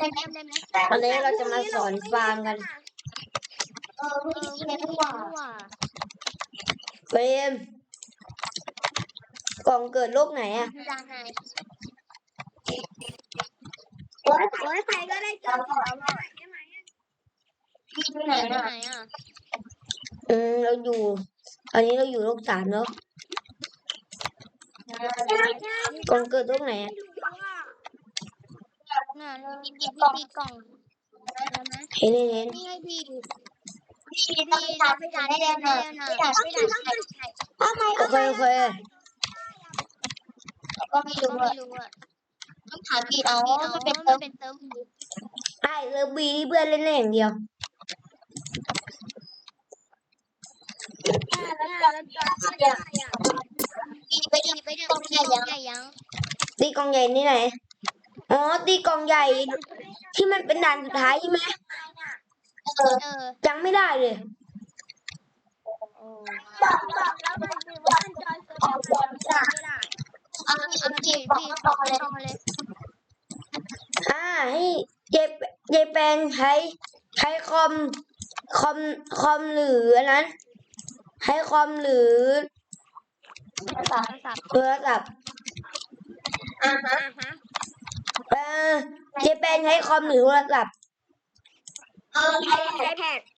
วันนี้เราจะมาสอนฟางกันเออพี่ซีเล่นดีกว่าเฟรมกล่องเกิดโลกไหนอะด้านในโอ้ยโอ้ยใครก็ได้เจอของเอาหน่อยได้ไหมอะพี่ไปไหนไหนน่ะไหนอะอืมเราอยู่ อันนี้เราอยู่โลกสามแล้วกล่องเกิดโลกไหนอะ น่ะเราพี่ตีกล่องแล้วไหมเห็นเห็นเห็นนี่ให้พี่ดูพี่ต้องไปทำให้ทันได้แล้วนะพี่ด่าพี่ด่าใครใครทำไมโอเคโอเคก็ไม่ก็รู้ไม่อะรู้อะต้องถามพี่เอาพี่เอามันเป็เป็นนเติเติมมเป็นเติมไอ้เลิฟบีที่เพื่อนเล่นได้อย่างเดียวพี่ไปดูไปดูกล้องใหญ่ยังใหญ่ยังตีกล่องใหญ่นี่ไหน อ๋อตีกล่องใหญ่ ที่มันเป็นด่านสุดท้ายใช่ไหมเออเออยังไม่ได้เลยบอกบอกแล้วมันคือว่ามันจอยเกิดจากไม่ได้เอาเอาพี่เอาพี่พี่บอกพี่บอกเลยเข้ามาเลยอ่าให้เจเจแปนใช้ใช้คอมคอมคอมหรืออันนั้นให้คอมหรือโทรศัพท์โทรศัพท์อ่าฮะ อ่าฮะ เออเจแปน ใช้คอมหรือโทรศัพท์ เออไอแพด